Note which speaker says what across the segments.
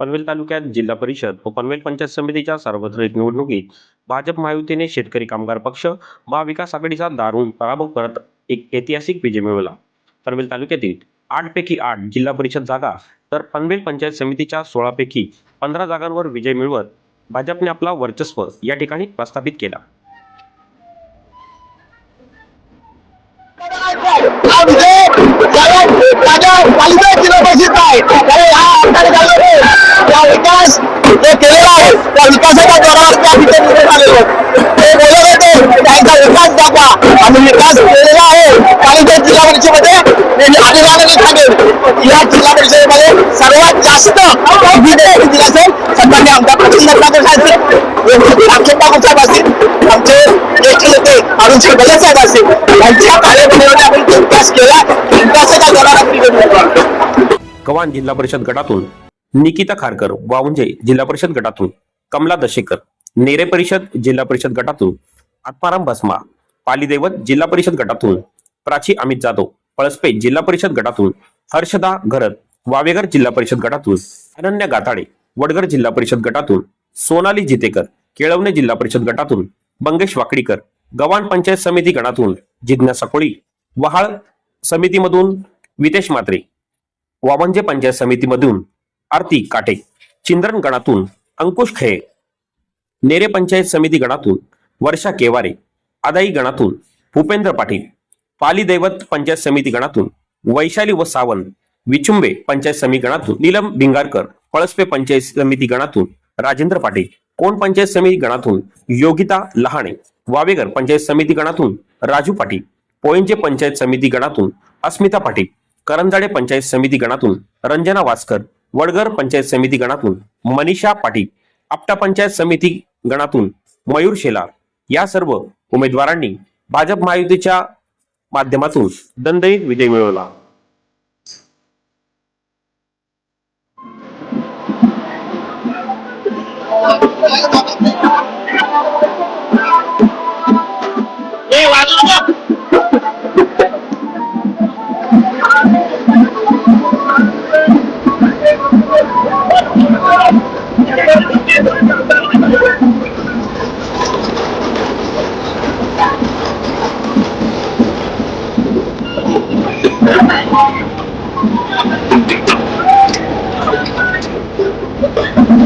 Speaker 1: पनवेल तालुक्यात जिल्हा परिषद व पनवेल पंचायत समितीच्या सार्वत्रिक निवडणुकीत भाजप महायुतीने शेतकरी कामगार पक्ष महाविकास आघाडीचा दारुण पराभव करत एक ऐतिहासिक विजय मिळवला पनवेल तालुक्यातील आठपैकी आठ जिल्हा परिषद जागा तर पनवेल पंचायत समितीच्या सोळापैकी पंधरा जागांवर विजय मिळवत भाजपने आपला वर्चस्व या ठिकाणी प्रस्थापित केला
Speaker 2: जिल्हा आहे कारण ह्या आमदार गावाने या विकास जो केलेला आहे. त्या विकासाच्या जोरावर त्या ठिकाणी निवडून आलेलो ते बोलत होते त्यांचा विकास दाखवा. आणि विकास केलेला आहे. पालिका जिल्हा परिषदेमध्ये मी अभिमानाने सांगेन या जिल्हा परिषदेमध्ये सर्वात जास्त विजय किती असेल सन्मान्य आमच्या प्रचंड ठाकूर साहेब असतील. रामचंद ठाकूर साहेब असतील आमचे ज्येष्ठ नेते अरुण सिंग भगत साहेब असतील. यांच्या कार्यपद्धतीने आपण विकास केला विकासाच्या जोरावर
Speaker 1: कवान जिल्हा परिषद गटातून निकिता खारकर वावंजे जिल्हा परिषद गटातून कमला दशेकर नेरे परिषद जिल्हा परिषद गटातून आत्माराम भस्मा पालीदेवत जिल्हा परिषद गटातून प्राची अमित जाधव पळसपे जिल्हा परिषद गटातून हर्षदा घरत वावेगर जिल्हा परिषद गटातून अनन्या गाताडे वडगर जिल्हा परिषद गटातून सोनाली जितेकर केळवणे जिल्हा परिषद गटातून मंगेश वाकडीकर गव्हाण पंचायत समिती गणातून जिज्ञासा कोळी वहाळ समितीमधून वितेश मात्रे वामंजे पंचायत समितीमधून आरती काटे चिंद्रन गणातून अंकुश खेळे नेरे पंचायत समिती गणातून वर्षा केवारे आदाई गणातून भूपेंद्र पाटील पाली दैवत पंचायत समिती गणातून वैशाली व सावंत विचुंबे पंचायत समिती गणातून नीलम भिंगारकर पळसपे पंचायत समिती गणातून राजेंद्र पाटील कोण पंचायत समिती गणातून योगिता लहाणे वावेगर पंचायत समिती गणातून राजू पाटील पोयंचे पंचायत समिती गणातून अस्मिता पाटील करंजाडे पंचायत समिती गणातून रंजना वासकर वडगर पंचायत समिती गणातून मनीषा पाटील आपटा पंचायत समिती गणातून मयूर शेलार या सर्व उमेदवारांनी भाजप महायुतीच्या माध्यमातून दणदणीत विजय मिळवला.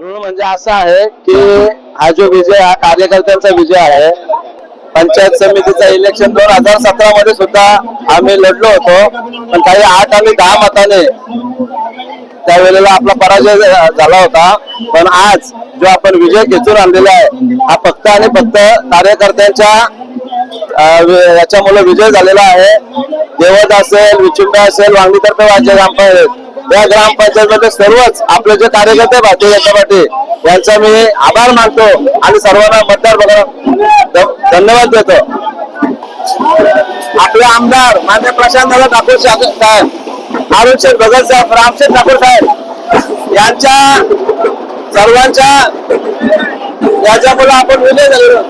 Speaker 2: ऋण म्हणजे असं आहे की हा जो विजय हा कार्यकर्त्यांचा विजय आहे पंचायत समितीचा इलेक्शन दोन हजार सतरा मध्ये सुद्धा आम्ही लढलो होतो. पण काही आठ आणि दहा मताने त्यावेळेला आपला पराजय झाला होता. पण आज जो आपण विजय खेचून आणलेला आहे हा फक्त आणि फक्त कार्यकर्त्यांच्या याच्यामुळे विजय झालेला आहे. देवद असेल विचुंबे असेल वांगीतर्फे वाजे ग्रामपंचायत या ग्रामपंचायत मध्ये सर्वच आपले जे कार्यकर्ते भारतीय जनता पार्टी यांचा मी आभार मानतो आणि सर्वांना मतदार बघा धन्यवाद देतो. आपले आमदार मान्य प्रशांत दादा ठाकूर साहेब अरुण शेठ भगत साहेब रामशेठ ठाकूर साहेब यांच्या सर्वांच्या याच्यामुळे आपण विजय झालेलो.